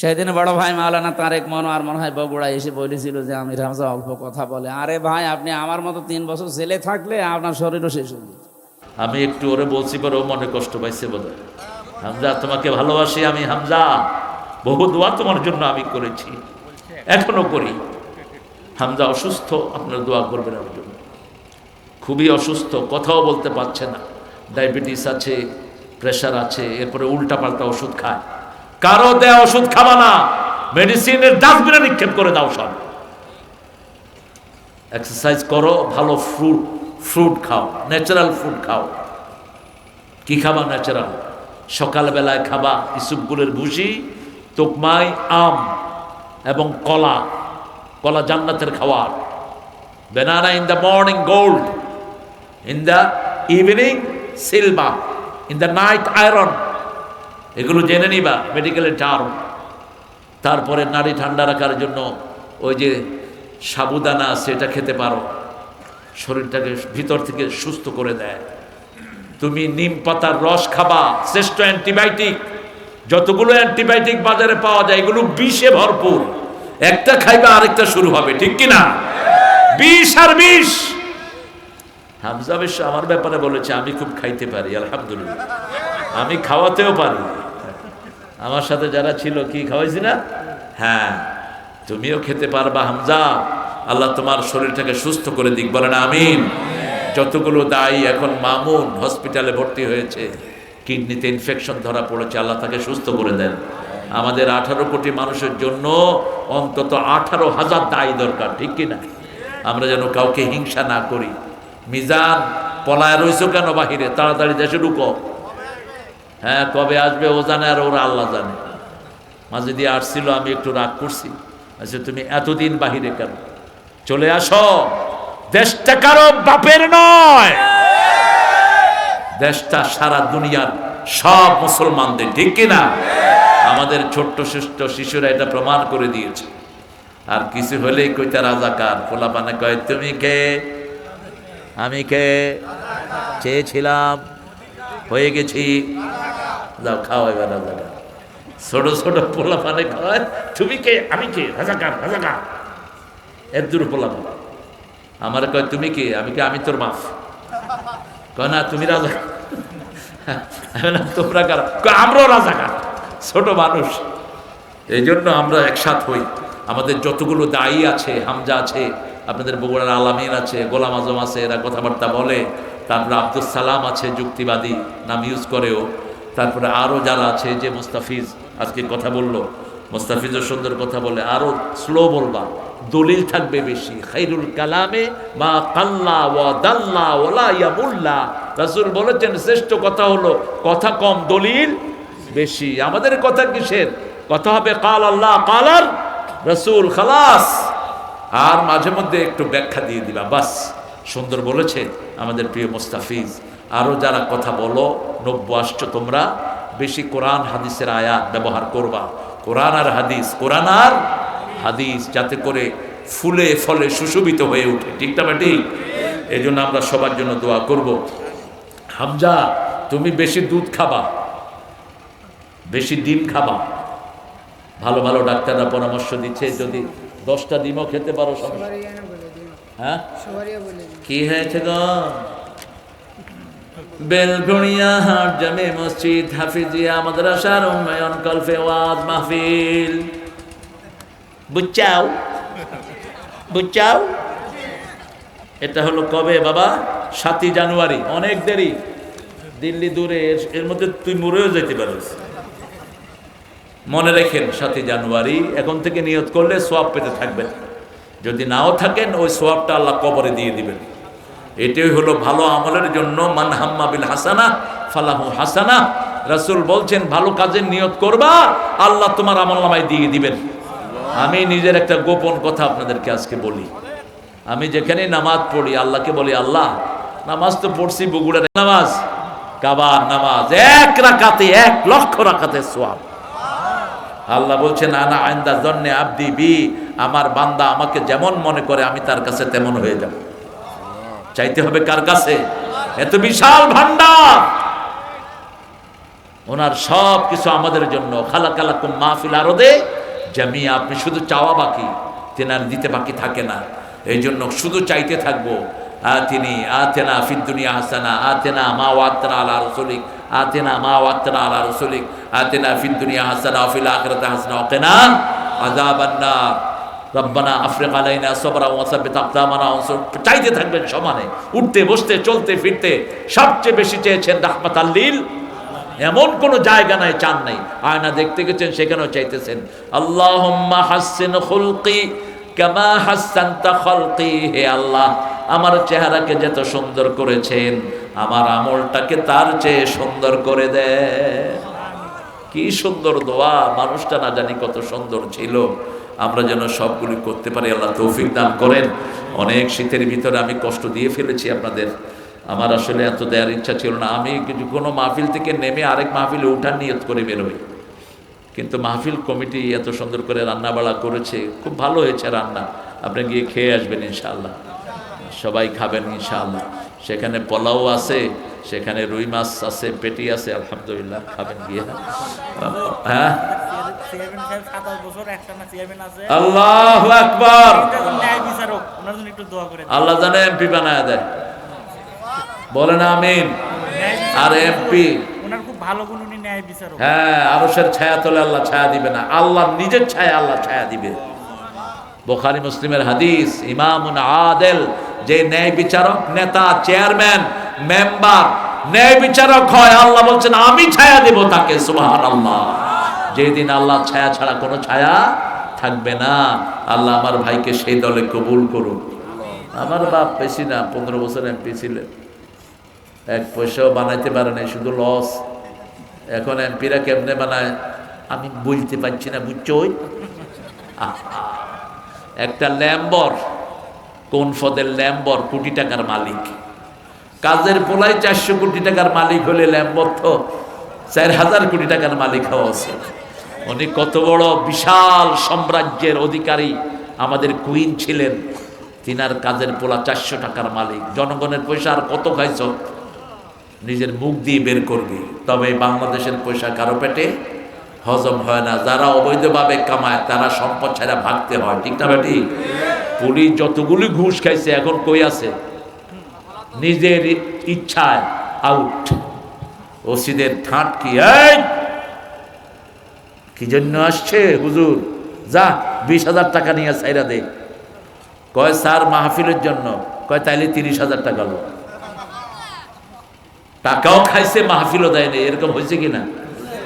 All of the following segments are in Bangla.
সেদিন বড় ভাই মাওলানা তারেক মনোয়ার মনে হয় বগুড়া এসে বলেছিল যে আমির হামজা অল্প কথা বলে। আরে ভাই, আপনি আমার মতো তিন বছর ছেলে থাকলে আপনার শরীরও শেষ হয়ে যেত। আমি একটু ওরে বলছি পরে ও মনে কষ্ট পাইছে বোধ হামজা, তোমাকে ভালোবাসি আমি, হামজা। বহু দোয়া তোমার জন্য আমি করেছি। এখনও করি। হামজা অসুস্থ, আপনার দোয়া করবেন আমার জন্য। খুবই অসুস্থ, কথাও বলতে পারছে না। ডায়াবেটিস আছে, প্রেশার আছে, এরপরে উল্টা পাল্টা ওষুধ খায়। কারও দেয়া ওষুধ খাবা না। মেডিসিনের ডাস্টবিনে নিক্ষেপ করে দাও সব। এক্সারসাইজ করো, ভালো ফ্রুট ফ্রুট খাও ন্যাচারাল ফ্রুট খাও। কি খাবা ন্যাচারাল সকালবেলায় খাবা ইসুপগুলের ভুসি তোকমাই আম এবং কলা। কলা জান্নাতের খাওয়ার। Banana in the morning gold in the evening silver in the night iron এগুলো জেনে নিবা, মেডিকেলের টার্ম তারপরে নাড়ি ঠান্ডা রাখার জন্য ওই যে সাবুদানা আছে, এটা খেতে পারো। শরীরটাকে ভিতর থেকে সুস্থ করে দেয়। তুমি নিম পাতার রস খাবা, শ্রেষ্ঠ অ্যান্টিবায়োটিক। যতগুলো অ্যান্টিবায়োটিক বাজারে পাওয়া যায়, এগুলো বিষে ভরপুর। একটা খাইবা, আরেকটা শুরু হবে, ঠিক কি না বিষ আর বিষ। হামজা বেশ আমার ব্যাপারে বলেছে, আমি খুব খাইতে পারি, আলহামদুলিল্লাহ। আমি খাওয়াতেও পারি। আমার সাথে যারা ছিল, কি খাওয়াইছি না? হ্যাঁ তুমিও খেতে পারবা, হামজা। আল্লাহ তোমার শরীরটাকে সুস্থ করে দিক, বলেন আমিন। যতগুলো দায়ী এখন মামুন হসপিটালে ভর্তি হয়েছে, কিডনিতে ইনফেকশন ধরা পড়েছে, আল্লাহ তাকে সুস্থ করে দেন। আমাদের আঠারো কোটি মানুষের জন্য অন্তত আঠারো হাজার দায়ী দরকার, ঠিক কি না আমরা যেন কাউকে হিংসা না করি। মিজান, পলায় রইছো কেন বাহিরে? তাড়াতাড়ি দেশে ঢুকো। হ্যাঁ কবে আসবে ও জানে আর ওরা আল্লাহ জানে। মাঝে দিয়ে আসছিল, আমি একটু রাগ করছি। আচ্ছা তুমি এতদিন বাহিরে কেন? চলে আসো। দেশটা কারও বাপের নয়। দেশটা সারা দুনিয়ার সব মুসলমানদের, ঠিক কিনা? আমাদের ছোট্ট শিষ্ট শিশুরা এটা প্রমাণ করে দিয়েছে। আর কিছু হলেই কইতা রাজাকার, পোলাপানে কয়, তুমি কে? আমি কে? চেয়েছিলাম। হয়ে গেছি। যাও, খাও এবার রাজাকার ছোট ছোট পোলা পানে খাওয়ায়। তুমি কে? আমি কে? রাজাকার রাজাকার। এর দূর পোলা পান আমার কয়, তুমি কে? আমি কে আমি তোর মাফ কয়, না, তুমি রাজা তোমরা কার? আমরাও রাজাকার, ছোট মানুষ। এই জন্য আমরা একসাথ হই। আমাদের যতগুলো দায়ী আছে, হামজা আছে, আপনাদের বগুড়ার আলামিন আছে, গোলাম আজম আছে, এরা কথাবার্তা বলে। তারপরে আব্দুল সালাম আছে, যুক্তিবাদী নাম ইউজ করেও। তারপরে আরও যারা আছে, যে মুস্তাফিজ আজকে কথা বলল, মুস্তাফিজও সুন্দর কথা বলে আরও স্লো বলবা, দলিল থাকবে বেশি। খাইরুল কালামে মা কাল্লা ওয়া দাল্লা ওলা ইয়ামুল্লা। রাসূল বলেছেন, শ্রেষ্ঠ কথা হলো, কথা কম, দলিল বেশি। আমাদের কথা কিসের? কথা হবে, কাল আল্লাহ কালার রসুল, খালাস। আর মাঝে মধ্যে একটু ব্যাখ্যা দিয়ে দিবা, বাস। সুন্দর বলেছে আমাদের প্রিয় মুস্তাফিজ। আরও যারা কথা বলো, নব্য আসছো তোমরা, বেশি কোরআন হাদিসের আয়াত ব্যবহার করবা। কোরআন আর হাদিস, কোরআন আর হাদিস যাতে করে ফুলে ফলে সুশোভিত হয়ে ওঠে। ঠিক না ঠিক এই জন্য আমরা সবার জন্য দোয়া করব। হামজা, তুমি বেশি দুধ খাবা, বেশি ডিম খাবা। ভালো ভালো ডাক্তাররা পরামর্শ দিচ্ছে, যদি দশটা ডিমও খেতে পারো দিন হ্যাঁ? কি হয়েছে গো? হাট জামে মসজিদ হাফিজিয়া মাদ্রাসার উন্নয়ন কল্পে ওয়াজ মাহফিল। এটা হলো কবে বাবা? সাতই জানুয়ারি। অনেক দেরি। দিল্লি দূরে এর- এর মধ্যে তুই মরেও যেতে পারিস। মনে রেখেন সাতই জানুয়ারি এখন থেকে নিয়ত করলে সোয়াব পেতে থাকবেন যদি নাও থাকেন, ওই সোয়াবটা আল্লাহ কবরে দিয়ে দিবেন। এটাই হলো ভালো আমলের জন্য, মান হাম্মা বিল হাসানা, ফালাহু হাসানা। রাসূল বলছেন, ভালো কাজের নিয়ত করবা, আল্লাহ তোমার আমল নামায় দিয়ে দিবেন। আমি নিজের একটা গোপন কথা আপনাদেরকে আজকে বলি। আমি যেখানে নামাজ পড়ি, আল্লাহকে বলি, আল্লাহ, নামাজ তো পড়ছি, বগুড়ার নামাজ। কাবার নামাজ, এক রাকাতে, এক লক্ষ রাকাতে সোয়াব। আল্লাহ বলছেন আনা আইন্দা জন্যে আব্দি বি, আমার বান্দা আমাকে যেমন মনে করে, আমি তার কাছে তেমন হয়ে যাব। চাইতে হবে কার কাছে? এত বিশাল ভান্ডার ওনার সব কিছু আমাদের জন্য। খালা কালাকুম মাহফিল আরও দে জামিয়া, আপনি শুধু চাওয়া বাকি, তেনার দিতে বাকি থাকে না। এই জন্য শুধু চাইতে থাকব, আতিনি, আতেনা ফিদ দুনিয়া হাসানা, আতেনা মা ওয়াত্তানা আলা রসুলিক আতেনা মা ওয়াত্তানা আলা রসুলিক। আতেনা ফিদ দুনিয়া হাসানা ফিল আখিরাতি হাসানা ওয়াকিনা আযাবান নার রব্বানা আফরিক আলাইনা সবরা ওয়াসাবিত আকদামানা ওয়ানসুর চাইতে থাকবেন সমানে, উঠতে, বসতে, চলতে, ফিরতে, সবচেয়ে বেশি চেয়েছেন রাহমাত আল্লিল এমন কোন জায়গা নাই, চান নাই। আয়না দেখতে গেছেন, সেখানেও চাইতেছেন। আল্লাহুম্মা হাসিন খুলকি কামা হাসানতা খলকি, হে আল্লাহ, আমার চেহারাকে যত সুন্দর করেছেন আমার আমলটাকে তার চেয়ে সুন্দর করে দে। কি সুন্দর দোয়া, মানুষটা না জানি কত সুন্দর ছিল। আমরা যেন সবগুলি করতে পারি, আল্লাহ তৌফিক দান করেন। অনেক শীতের ভিতরে আমি কষ্ট দিয়ে ফেলেছি আপনাদের। আমার আসলে এত দেওয়ার ইচ্ছা ছিল না। আমি কিছু কোনো মাহফিল থেকে নেমে আরেক মাহফিলে উঠার নিয়ত করে বেরোই। কিন্তু মাহফিল কমিটি এত সুন্দর করে রান্নাবাড়া করেছে। খুব ভালো হয়েছে রান্না। আপনি গিয়ে খেয়ে আসবেন ইনশাআল্লাহ। সবাই খাবেন ইনশাআল্লাহ। সেখানে পোলাও আছে, সেখানে রুই মাছ আছে, পেটি আছে, আলহামদুলিল্লাহ, খাবেন গিয়ে। হ্যাঁ? আল্লাহ আকবার। আল্লাহ জানে এমপি বানায় দেয়। বলেন আমিন। আর এমপি। হ্যাঁ আরসের ছায়া তোলে আল্লাহ ছায়া দিবে না। আল্লাহ নিজের ছায়া আল্লাহ ছায়া দিবে। বোখারি মুসলিমের হাদিস, ইমামুন আদেল যে ন্যায় বিচারক, নেতা, চেয়ারম্যান, মেম্বার, ন্যায় বিচারক হয়, আল্লাহ বলছেন, আমি ছায়া দেব তাকে সুবহান আল্লাহ যেদিন আল্লাহ ছায়া ছাড়া কোনো ছায়া থাকবে না। আল্লাহ আমার ভাইকে সেই দলে কবুল করুন আমার বাপ বেশি না, পনেরো বছর এমপি ছিলেন। এক পয়সাও বানাইতে পারে নাই, শুধু লস। এখন এমপিরা কেমনে বানায়? আমি বলতে পারছি না, বুঝছই? আহা। একটা ল্যাম্বর। কোন ফদের ল্যাম্বর কোটি টাকার মালিক? কাজের পোলাই চারশো কোটি টাকার মালিক হলে ল্যাম্বর তো চার হাজার কোটি টাকার মালিক হওয়া উচিত। উনি কত বড় বিশাল সাম্রাজ্যের অধিকারী, আমাদের কুইন ছিলেন। তিনার কাজের পোলা চারশো টাকার মালিক। জনগণের পয়সা আর কত খাইছ? নিজের মুখ দিয়ে বের করবি। তবে বাংলাদেশের পয়সা কারও পেটে হজম হয় না। যারা অবৈধভাবে কামায়, তারা সম্পদ ছাড়া ভাগতে হয়। ঠিক না বেটি পুলিশ যতগুলি ঘুষ খাইছে, এখন কই আছে? নিজের ইচ্ছায় আউট ওসিদের ঠাঁট কি? কি জন্য আসছে হুজুর? যা, বিশ হাজার টাকা নিয়ে সাইরা দে। কয়, স্যার, মাহফিলের জন্য। কয়, তাইলে তিরিশ হাজার টাকা লো। টাকাও খাইছে, মাহফিলও দেয়নি এরকম হয়েছে কিনা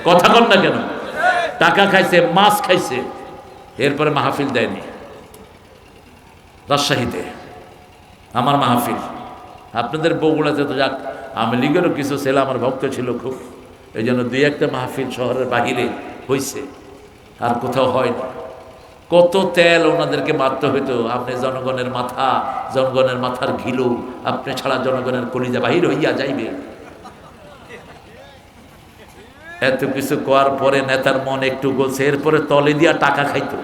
কথা কন না কেন? টাকা খাইছে, মাছ খাইছে। এরপরে মাহফিল দেয়নি রাজশাহীতে। আমার মাহফিল। আপনাদের বগুড়াতে তো যাক আমি লীগেরও কিছু ছেলে আমার ভক্ত ছিল খুব। এই জন্য দুই একটা মাহফিল শহরের বাহিরে হয়েছে আর কোথাও হয়নি কত তেল ওনাদেরকে মারতে হইতো, আপনি জনগণের মাথা, জনগণের মাথার ঘিলু, আপনি ছাড়া জনগণের কলিজা বাহির হইয়া যাইবে। এত কিছু করার পরে নেতার মন একটু গলছে, এরপরে তলে দিয়া টাকা খাইতো।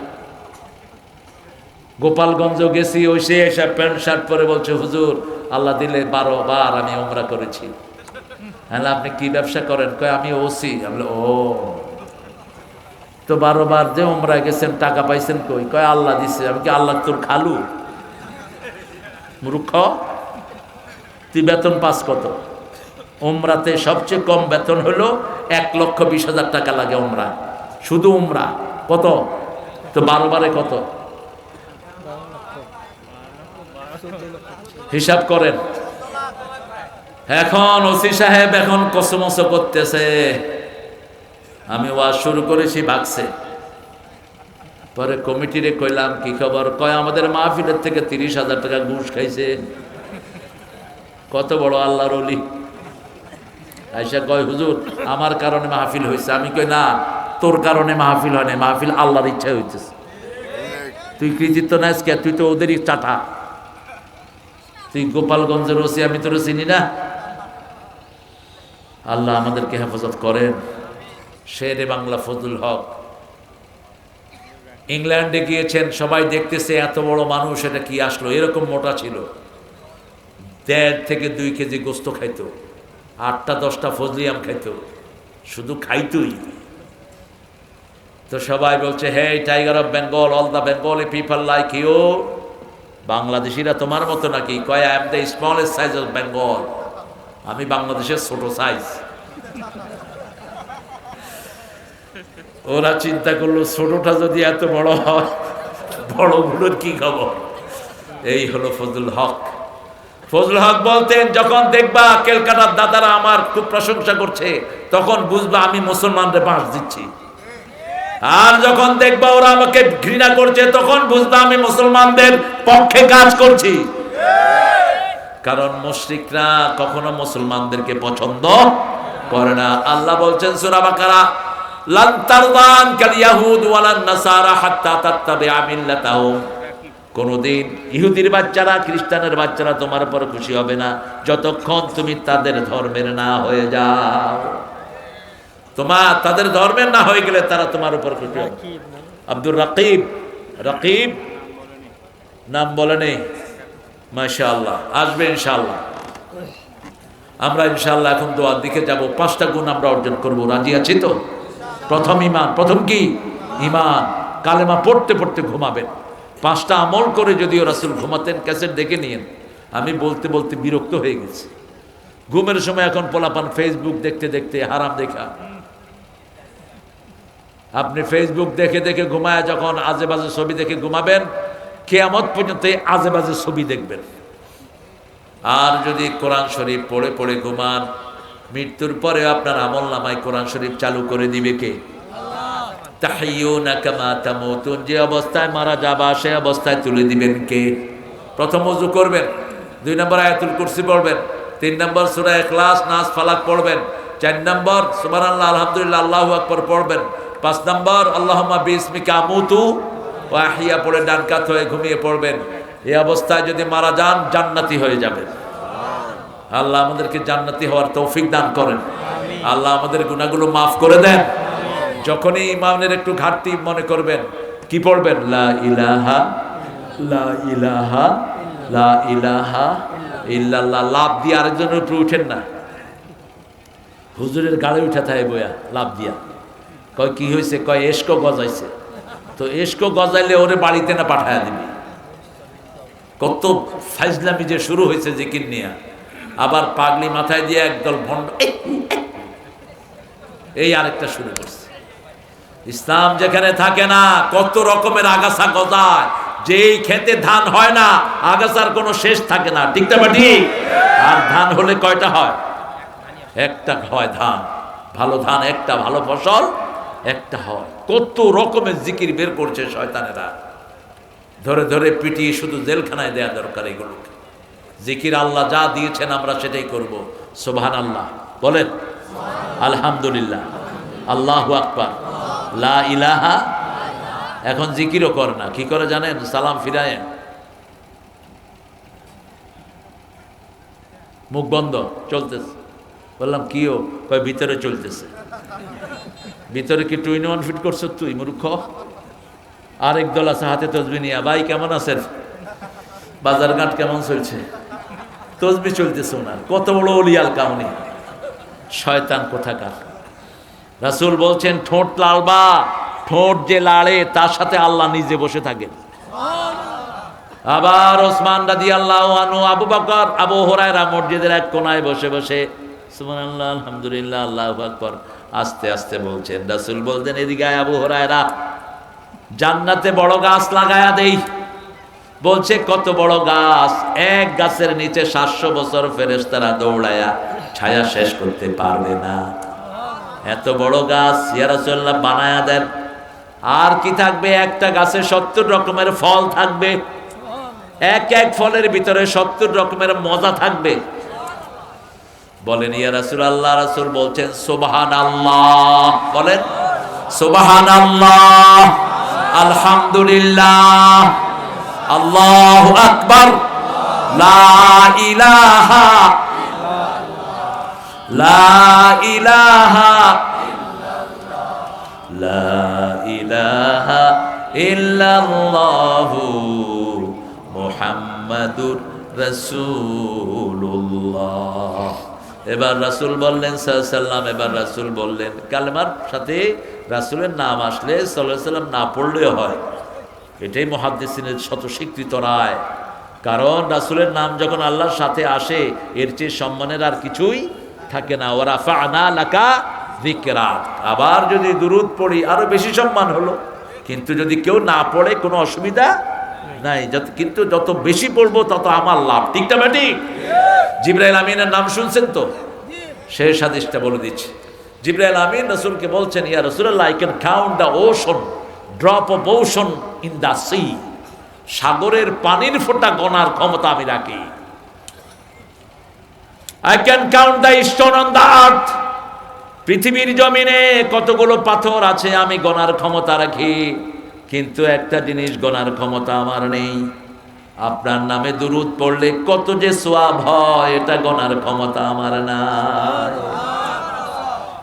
গোপালগঞ্জ গেছি ওই সে এসে প্যান্ট, শার্ট পরে বলছে, হুজুর, আল্লাহ দিলে বারো বার আমি ওমরা করেছি। হ্যাঁ আপনি কি ব্যবসা করেন? কয়, আমি ওসি। আমি ও। তো বারো বার যে ওমরা গেছেন, টাকা পাইছেন কই? কয়, আল্লাহ দিছে। আমি কি আল্লাহ তোর খালু। মূর্খ, তুই বেতন পাস কত? ওমরাতে সবচেয়ে কম বেতন হলো এক লক্ষ বিশ হাজার টাকা লাগে ওমরা শুধু ওমরা কত? তো বারো বারে কত? হিসাব করেন। এখন ওসি সাহেব এখন কসমস করতেছে। আমি ওয়াজ শুরু করেছি, ভাগছে। পরে কমিটিরে কইলাম, কি খবর? কয়, আমাদের মাহফিলের থেকে তিরিশ হাজার টাকা ঘুষ খাইছে। কত বড় আল্লাহর অলি আইসা কয়, হুজুর, আমার কারণে মাহফিল হয়েছে আমি কই, না, তোর কারণে মাহফিল হয় না মাহফিল আল্লাহর ইচ্ছা হইতেছে। তুই কৃতিত্ব নাই কে? তুই তো ওদেরই চাটা। তুই গোপালগঞ্জের ওসি, আমি তোর চিনি না। আল্লাহ আমাদেরকে হেফাজত করেন। শেরে বাংলা ফজল হক। ইংল্যান্ডে গিয়েছেন, সবাই দেখতেছে এত বড় মানুষ, এটা কি আসলো? এরকম মোটা ছিল। দেড় থেকে দুই কেজি গোস্ত খাইতো। আটটা, দশটা ফজলি আম খাইতো। শুধু খাইতুই। তো সবাই বলছে, hey tiger of Bengal, all the Bengali people like you. বাংলাদেশিরা তোমার মতো নাকি? কয় I am the smallest size of Bengal আমি বাংলাদেশের ছোট সাইজ ওরা চিন্তা করল, ছোটটা যদি এত বড় হয়, বড়গুলোর কি খবর? এই হলো ফজল হক। ফজল হক বলতেন, যখন দেখবা কেলকাটার দাদারা আমার খুব প্রশংসা করছে, তখন বুঝবা আমি মুসলমানদের বাঁশ দিচ্ছি। আর যখন দেখবা ওরা আমাকে ঘৃণা করছে, তখন বুঝবা আমি মুসলমানদের পক্ষে কাজ করছি। কারণ মুশরিকরা কখনো মুসলমানদেরকে পছন্দ করে না। আল্লাহ বলছেন, সূরা বাকারা, লান তারদান কাল ইয়াহুদ ওয়ালান নাসারা হাত্তা তাত্তাবিআ মিল্লাতাহুম। কোনদিন ইহুদির বাচ্চারা, খ্রিস্টানের বাচ্চারা তোমার উপর খুশি হবে না। যতক্ষণ তুমি তাদের ধর্মের না হয়ে যাও। তোমার তাদের ধর্মের না হয়ে গেলে তারা তোমার উপর খুশি হবে। আব্দুর রাকিব রাকিব নাম বলে নেই। মাশাআল্লাহ আসবে ইনশাআল্লাহ। আমরা ইনশাআল্লাহ এখন দোয়ার দিকে যাব। পাঁচটা গুণ আমরা অর্জন করব। রাজি আছি তো? প্রথম ইমান। প্রথম কি? ইমান। কালেমা পড়তে পড়তে ঘুমাবেন। পাঁচটা আমল করে যদিও রাসুল ঘুমাতেন ক্যাসেট দেখে নিয়েন। আমি বলতে বলতে বিরক্ত হয়ে গেছি। ঘুমের সময় এখন পোলাপান ফেসবুক দেখতে দেখতে হারাম দেখা। আপনি ফেসবুক দেখে দেখে ঘুমায় যখন আজে বাজে ছবি দেখে ঘুমাবেন, কেয়ামত পর্যন্ত এই আজে বাজে ছবি দেখবেন। আর যদি কোরআন শরীফ পড়ে পড়ে ঘুমান, মৃত্যুর পরে আপনার আমল নামায় কোরআন শরীফ চালু করে দিবে কে? যে অবস্থায় মারা যাবা সে অবস্থায় তুলে দিবেন কে? প্রথম ওযু করবেন, দুই নম্বর আয়াতুল কুরসি পড়বেন, তিন নম্বর সূরা ক্লাস নাচ ফালাক পড়বেন, চার নম্বর সুবহানাল্লাহ, আলহামদুলিল্লাহ, আল্লাহু আকবার পড়বেন পাঁচ নম্বর, আল্লাহুম্মা বিসমিকা আমুতু ওয়া আহিয়া পড়ে ডান কাত হয়ে ঘুমিয়ে পড়বেন। এই অবস্থায় যদি মারা যান, জান্নাতি হয়ে যাবেন আল্লাহ আমাদেরকে জান্নাতি হওয়ার তৌফিক দান করেন। আল্লাহ আমাদের গুনাহগুলো মাফ করে দেন। যখনই ইমানের একটু ঘাটতি মনে করবেন, কি পড়বেন? লা ইলাহা লা ইলাহা লা ইলাহা ইল্লাল্লাহ। লাভ দিয়ে আরেকজনের উপরে উঠেন না। হুজুরের গাড়ি উঠা থাকে বয়া, লাভ দিয়া। কয় কি হয়েছে কয় এসকো গজাইছে তো এসকো গজাইলে ওরে বাড়িতে না পাঠায় দিবি। কত ফাইজলামি যে শুরু হয়েছে জিকির নিয়ে। আবার পাগলি মাথায় দিয়ে একদল ভণ্ড এই, আরেকটা শুরু করছে। ইসলাম যেখানে থাকে না কত রকমের আগাছা গজায়। যেই খেতে ধান হয় না আগাছার কোনো শেষ থাকে না। ঠিক না আর ধান হলে কয়টা হয়? একটা হয় ধান ভালো ধান একটা ভালো ফসল। একটা হয়। কত রকমের জিকির বের করছে শয়তানেরা। ধরে ধরে পিটিয়ে শুধু জেলখানায় দেয়া দরকার এগুলোকে। জিকির আল্লাহ যা দিয়েছেন আমরা সেটাই করব। সোভান আল্লাহ বলেন আলহামদুলিল্লাহ। আল্লাহ আকবার। লা ইলাহা এখন জিকিরও করে না। কি করে জানেন? সালাম ফিরায়েন মুখ বন্ধ চলতেছে। বললাম কিও কয় ভিতরে চলতেছে। ভিতরে কি টুইন ওয়ান ফিট করছ তুই, মূর্খ? আরেক দল আছে, হাতে তসবি নিয়ে। ভাই, কেমন আছেন? বাজার ঘাট কেমন চলছে? তসবি চলতেছে ওনার কত বড় অলিয়াল কাউনি। শয়তান কোথাকার? রাসূল বলছেন, ঠোঁট লালবা ঠোঁট যে লাড়ে, তার সাথে আল্লাহ নিজে বসে থাকেন। আবার ওসমান রাদি আল্লাহ আনু আবু বকর, আবু হরায়রা মসজিদের এক কোনায় বসে বসে, সুবহানাল্লাহ, আলহামদুলিল্লাহ, আল্লাহু আকবার। আস্তে আস্তে বলছেন, রাসুল বলতেন, এদিকে আবু হরায়রা, জান্নাতে বড় গাছ লাগায়া দেই। বলছে, কত বড় গাছ, এক গাছের নিচে সাতশো বছর ফেরেশতারা দৌড়ায়া ছায়া শেষ করতে পারবে না। এত বড় গাছ ইয়ারাসল্লাহ বানায়া দেন। আর কি থাকবে? একটা গাছে সত্তর রকমের ফল থাকবে। এক এক ফলের ভিতরে সত্তর রকমের মজা থাকবে। বলেন, ইয়া রাসুল আল্লাহ রাসুল বলছেন সোবাহান আল্লাহ বলেন সোবাহান আল্লাহ আলহামদুলিল্লাহ আল্লাহ আকবর লা ইলাহা লা ইলাহা লা ইলাহা এবার রাসূল বললেন সাল্লাম, এবার রাসূল বললেন, কালেমার সাথে রাসূলের নাম আসলে সাল্লাহ সাল্লাম না পড়লেও হয়। এটাই মহাদ্দেসিনের শত স্বীকৃত রায়। কারণ রাসূলের নাম যখন আল্লাহর সাথে আসে, এর চেয়ে সম্মানের আর কিছুই থাকে না। ওরা ফানা লাকা যিকরাক আবার যদি দুরুদ পড়ি আরও বেশি সম্মান হলো। কিন্তু যদি কেউ না পড়ে, কোনো অসুবিধা নাই। যত কিন্তু যত বেশি পড়ব তত আমার লাভ। ঠিকটা বেটি জিব্রাইল আমিনের নাম শুনছেন তো? শেষ হাদিসটা বলে দিচ্ছি। জিব্রাইল আমিন রসুলকে বলছেন, ইয়া রসুল্লাহ I can count the ocean drop of ocean in the sea সাগরের পানির ফোঁটা গনার ক্ষমতা আমি রাখি। I can count the stone on the earth পৃথিবীর জমিনে কতগুলো পাথর আছে আমি গনার ক্ষমতা রাখি। কিন্তু একটা জিনিস গনার ক্ষমতা আমার নেই। আপনার নামে দুরুদ পড়লে কত যে সোয়াব হয়, এটা গনার ক্ষমতা আমার না।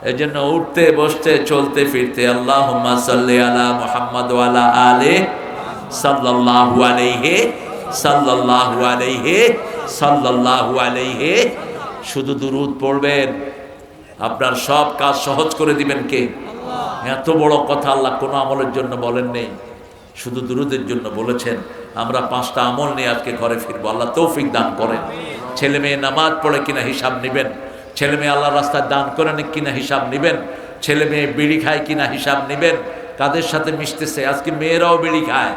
এই জন্য উঠতে, বসতে, চলতে, ফিরতে আল্লাহ আলা মুহাম্মদ ওয়ালা আলে সাল্লাল্লাহু আলাইহি সাল্লাল্লাহু আলাইহি সাল্লাল্লাহু আলাইহি। শুধু দুরুদ পড়বেন, আপনার সব কাজ সহজ করে দিবেন কে? এত বড় কথা আল্লাহ কোনো আমলের জন্য বলেন নেই শুধু দুরুদের জন্য বলেছেন, আমরা পাঁচটা আমল নিয়ে আজকে ঘরে ফিরবো, আল্লাহ তৌফিক দান করেন। ছেলে মেয়ে নামাজ পড়ে কিনা হিসাব নেবেন, ছেলে মেয়ে আল্লাহ রাস্তায় দান করেন কিনা হিসাব নেবেন, ছেলে মেয়ে বিড়ি খায় কিনা হিসাব নেবেন, কাদের সাথে মিশতেছে? আজকে মেয়েরাও বিড়ি খায়।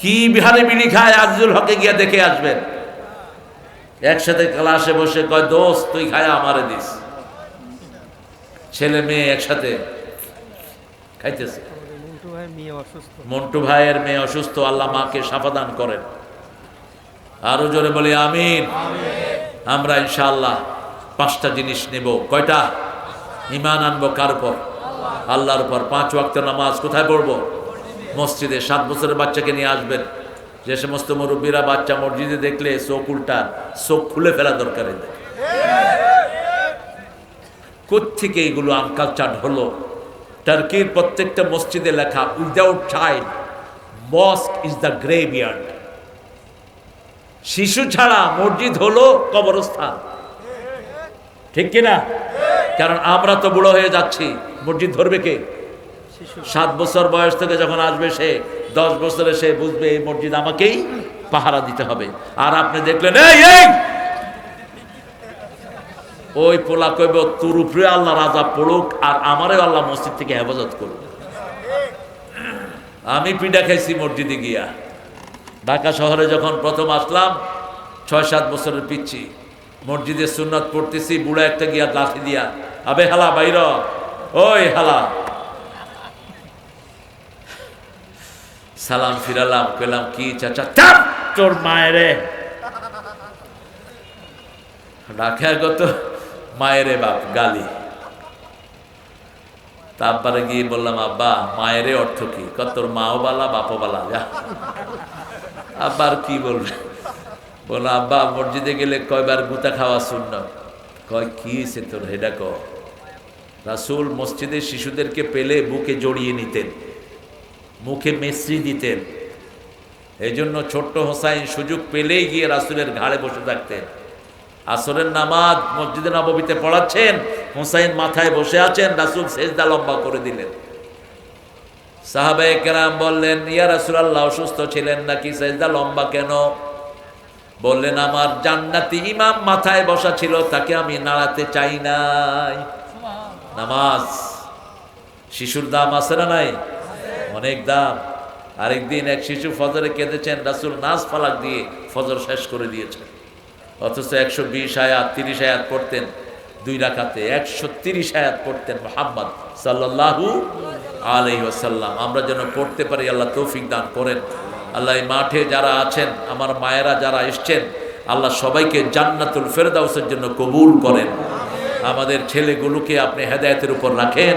কি বিহারে বিড়ি খায়? আজিজুল হকে গিয়ে দেখে আসবেন। একসাথে ক্লাসে বসে কয়, দোস্ত, তুই খায় আমারে দিস। ছেলে মেয়ে একসাথে খাইতেছে। মন্টু ভাইয়ের মেয়ে অসুস্থ, আল্লাহ মাকে সাফাদান করেন। আরও জোরে বলি, আমিন। আমরা ইনশাআল্লাহ পাঁচটা জিনিস নেব। কয়টা? ইমান আনব কার পর আল্লাহর পর পাঁচ ওয়াক্ত নামাজ কোথায় পড়ব? মসজিদে। সাত বছরের বাচ্চাকে নিয়ে আসবেন। যে সমস্ত মুরব্বীরা বাচ্চা মসজিদে দেখলে চোখ উল্টা, চোখ খুলে ফেলা দরকার এদের। কোত্থেকে এইগুলো আনকালচার হলো? টার্কির প্রত্যেকটা মসজিদে লেখা without child mosque is the graveyard শিশু ছাড়া মসজিদ হলো কবরস্থান। ঠিক কিনা কারণ আমরা তো বুড়ো হয়ে যাচ্ছি। মসজিদ ধরবে কে? সাত বছর বয়স থেকে যখন আসবে সে, দশ বছরে সে বুঝবে এই মসজিদ আমাকেই পাহারা দিতে হবে। আর আপনি দেখলেন এই! ওই পোলা কইব, তোর উপরে আল্লাহ রাজা পড়ুক আর আমারে আল্লাহ মসজিদ থেকে হেফাজত করুক। আমি পিঠা খাইছি মসজিদে গিয়া। ঢাকা শহরে যখন প্রথম আসলাম ছয় সাত বছরের পিচ্ছি। মসজিদে সুন্নত পড়তেছি, বুড়া একটা গিয়া লাঠি দিয়া, আবে হালা বাইর, ওই হালা। সালাম ফিরালাম, কইলাম, কি চাচা? চাপ তোর মায়েরে। ঢাকা গত মায়েরে বাপ, গালি। তারপরে গিয়ে বললাম, আব্বা, মায়েরে অর্থ কি? কত তোর মাও বালা, বাপও বালা, যা। আব্বার কি বলবে? বলল, আব্বা, মসজিদে গেলে কয়বার গুতা খাওয়া শূন্য কয়, কি সে তোর, হেডা ক? রাসুল মসজিদে শিশুদেরকে পেলে বুকে জড়িয়ে নিতেন, মুখে মেসরি দিতেন। এই জন্য ছোট্ট হোসাইন সুযোগ পেলেই গিয়ে রাসুলের ঘাড়ে বসে থাকতেন। আসরের নামাজ মসজিদে নববীতে পড়াচ্ছেন, হোসাইন মাথায় বসে আছেন, রাসুল সেজদা লম্বা করে দিলেন। কেরাম বললেন, ইয়া রাসূলুল্লাহ, অসুস্থ ছিলেন নাকি? লম্বা কেন? বললেন, আমার জান্নাতি ইমাম মাথায় বসা ছিল, তাকে আমি নাড়াতে চাই নাই। নামাজ। শিশুর দাম আছে না নাই? অনেক দাম। আরেকদিন এক শিশু ফজরে কেঁদেছেন, রাসুল নাচ ফালাক দিয়ে ফজর শেষ করে দিয়েছেন। অথচ একশো বিশ আয়াত, তিরিশ আয়াত পড়তেন, দুই রাখাতে একশো তিরিশ আয়াত পড়তেন মোহাম্মদ সাল্লাহু আলহি আসাল্লাম আমরা যেন পড়তে পারি, আল্লাহ তৌফিক দান করেন। আল্লাহ এই মাঠে যারা আছেন, আমার মায়েরা যারা এসছেন, আল্লাহ সবাইকে জান্নাতুল ফেরদাউসের জন্য কবুল করেন। আমাদের ছেলেগুলোকে আপনি হেদায়তের উপর রাখেন।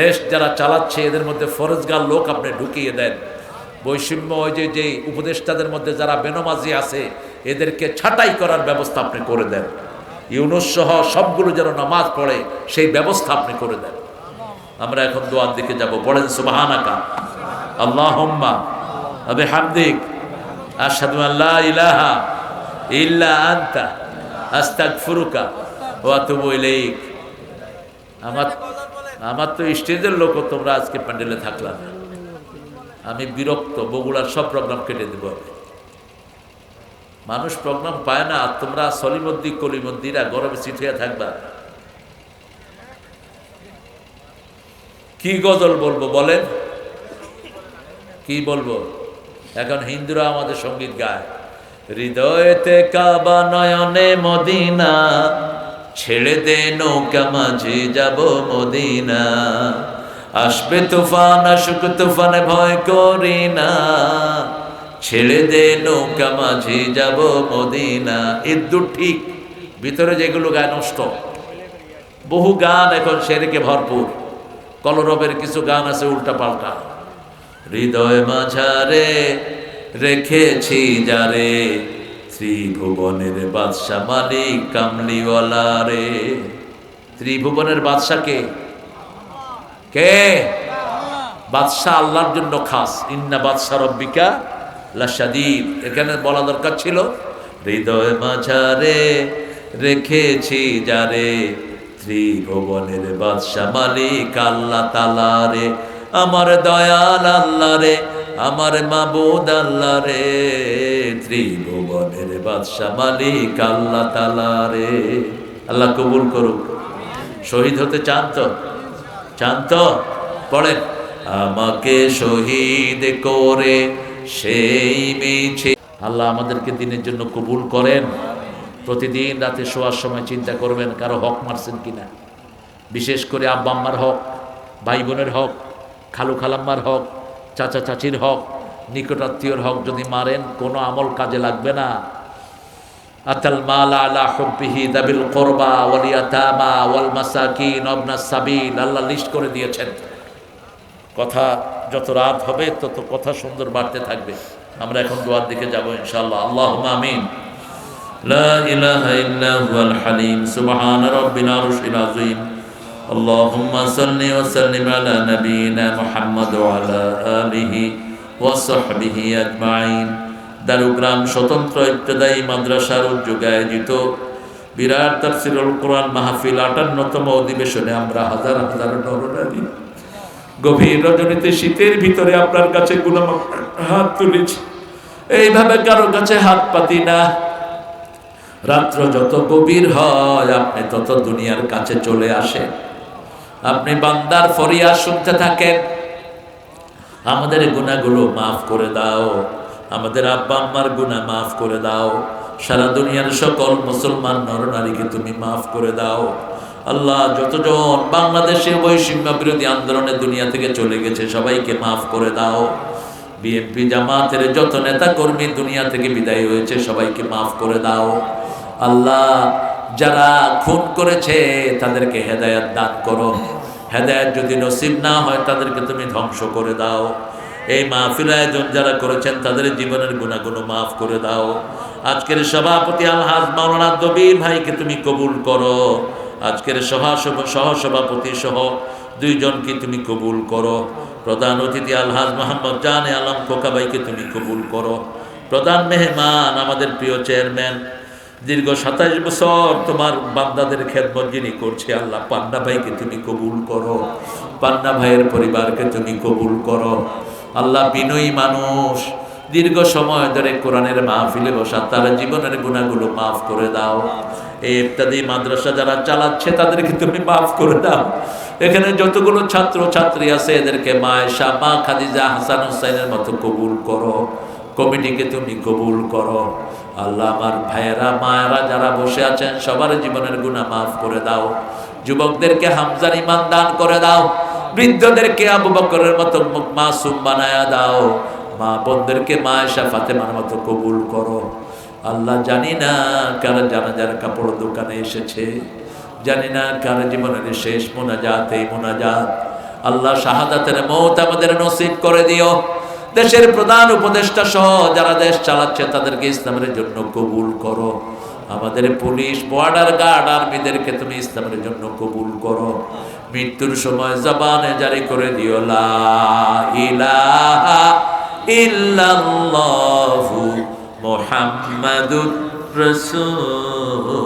দেশ যারা চালাচ্ছে, এদের মধ্যে ফরজগার লোক আপনি ঢুকিয়ে দেন। বৈষম্য ওই যে যে উপদেষ্টাদের মধ্যে যারা বেনমাজি আছে এদেরকে ছাঁটাই করার ব্যবস্থা আপনি করে দেন। ইউনুস সহ সবগুলো যেন নামাজ পড়ে, সেই ব্যবস্থা আপনি করে দেন। আমরা এখন দোয়ার দিকে যাব। পড়েন সুবাহানাকা। আল্লাহুম্মা আবে হামদিক আশহাদু আল্লা ইলাহা ইল্লা আনতা। আতুবু ইলাইক। আমার আমার তো স্টেজের লোকও তোমরা আজকে প্যান্ডেলে থাকলাম আমি বিরক্ত, বগুড়ার সব প্রোগ্রাম কেটে দেবো। আমি। মানুষ প্রোগ্রাম পায় না তোমরা সলিমদ্দি, কলিমদ্দিরা গরমে চিঠিয়া থাকবা। কি গজল বলব বলেন? কি বলব? এখন হিন্দুরা আমাদের সংগীত গায়। হৃদয়তে কাবা নয়নে মদিনা, ছেড়ে দে নৌকা মাঝে যাব মদিনা। আসবে তুফান, আসুক তুফানে ভয় করি না। ছেড়ে দে নৌকা মাঝে যাব মদিনা। ইদ্দুর ঠিক, ভিতরে যেগুলো গায়ে নষ্ট। বহু গান এখন সেরেকে ভরপুর। কলরবের কিছু গান আছে উল্টা পাল্টা হৃদয় মাঝারে রেখেছি যারে, ত্রিভুবনের বাদশা মালিক, কামলিওয়ালা রে। ত্রিভুবনের বাদশা কে? কে? বাদশাহ আল্লাহর জন্য খাস। ইন্না বাদশা রব্বিকা লাশাদীদ এখানে বলা দরকার ছিল, হৃদয় মাঝারে রেখেছি যারে ত্রিভুবনের বাদশা মালিক আল্লাহ তালা রে, আমার দয়াল আল্লাহ রে, আমার মাবুদ আল্লাহ রে, ত্রিভুবনের বাদশা মালিক আল্লাহ তালা রে। আল্লাহ কবুল করুক। শহীদ হতে চান তো? চান তো? পড়েন। আমাকে শহীদ করে সেই মিছে আল্লাহ আমাদেরকে দিনের জন্য কবুল করেন। প্রতিদিন রাতে শোয়ার সময় চিন্তা করবেন কারও হক মারছেন কিনা। বিশেষ করে আব্বা আম্মার হক, ভাই বোনের হক, খালু খালাম্মার হক, চাচা চাচির হক নিকটাত্মীয়র হক যদি মারেন, কোনো আমল কাজে লাগবে না। আতাল মাল আলা হুব্বিহি দাবিল কোরবা ওয়াল ওয়াল মাসাকিন ওয়াবনাস সাবিল, আল্লাহ লিস্ট করে দিয়েছেন। কথা যত রাত হবে তত কথা সুন্দর বাড়তে থাকবে আমরা এখন দোয়ার দিকে যাব ইনশাআল্লাহ আল্লাহুম্মা আমিন لا إله إلا هو الحليم سبحان رب العرش العظيم اللهم صل وسلم على نبينا محمد وعلى آله وصحبه أجمعين দারুগ্রাম স্বতন্ত্র ইবতদায়ী মাদ্রাসার উদ্যোগে আয়োজিত বিরাট তাফসিরুল কোরআন মাহফিল আটান্নতম অধিবেশনে আমরা হাজার হাজার নরনারী গভীর রজনীতে শীতের ভিতরে আপনার কাছে গুলাম হাত তুলেছি। এইভাবে কারও কাছে হাত পাতি না। রাত্র যত গভীর হয়, আপনি তত দুনিয়ার কাছে চলে আসেন। আপনি বান্দার ফরিয়া শুনতে থাকেন। আমাদের গুণাগুলো মাফ করে দাও। আমাদের আব্বা আম্মার গুণা মাফ করে দাও। সারা দুনিয়ার সকল মুসলমান নরনারীকে তুমি মাফ করে দাও। আল্লাহ যতজন বাংলাদেশে বৈষম্য বিরোধী আন্দোলনে দুনিয়া থেকে চলে গেছে, সবাইকে মাফ করে দাও। বিএনপি জামাতের যত নেতা কর্মী দুনিয়া থেকে বিদায় হয়েছে, সবাইকে মাফ করে দাও। আল্লাহ যারা খুন করেছে, তাদেরকে হেদায়াত দান করো। হেদায়াত যদি নসিব না হয়, তাদেরকে তুমি ধ্বংস করে দাও। এই মাহফিল আয়োজন যারা করেছেন, তাদের জীবনের গুণাগুণ মাফ করে দাও। আজকের সভাপতি আলহাজ মাওলানা দবির ভাইকে তুমি কবুল করো। আজকের সভা সহসভাপতি সহ দুইজনকে তুমি কবুল করো। প্রধান অতিথি আলহাজ মোহাম্মদ জানে আলম খোকা ভাইকে তুমি কবুল করো। প্রধান মেহমান আমাদের প্রিয় চেয়ারম্যান, দীর্ঘ সাতাইশ বছর তোমার বান্দাদের খেদমত যিনি করছে আল্লাহ, পান্না ভাইকে তুমি কবুল করো। পান্না ভাইয়ের পরিবারকে তুমি কবুল করো। আল্লাহ বিনয়ী মানুষ, দীর্ঘ সময় ধরে কোরআনের মাহফিলে বসা, তার জীবনের গুণাগুলো মাফ করে দাও। এই ইত্যাদি মাদ্রাসা যারা চালাচ্ছে, তাদেরকে তুমি মাফ করে দাও। এখানে যতগুলো ছাত্র ছাত্রী আছে, এদেরকে মায়েশা, মা খাদিজা, হাসান হুসাইনের মতো কবুল করো। কমিটিকে তুমি কবুল করো। আল্লাহ আমার ভাইয়েরা, মায়েরা যারা বসে আছেন, সবার জীবনের গুণা মাফ করে দাও। যুবকদেরকে হামজার ইমান দান করে দাও। বৃদ্ধদেরকে আবু বকরের মতো মাসুম বানায়া দাও। মা বোনদেরকে মা এসা ফাতেমার মতো কবুল করো। আল্লাহ জানি না কার জানাজার কাপড় দোকানে এসেছে। জানি না কার জীবনের শেষ মোনাজাত, এই মোনাজাত। আল্লাহ শাহাদাতের মৌত আমাদের নসিব করে দিও। দেশের প্রধান উপদেষ্টা সহ যারা দেশ চালাচ্ছে তাদেরকে ইসলামের জন্য কবুল করো। আমাদের পুলিশ বর্ডার গার্ড আর্মিদেরকে তুমি ইসলামের জন্য কবুল করো। মৃত্যুর সময় জবানে জারি করে দিও, লা ইলাহা ইল্লাল্লাহু মুহাম্মাদুর রসুল্লাহ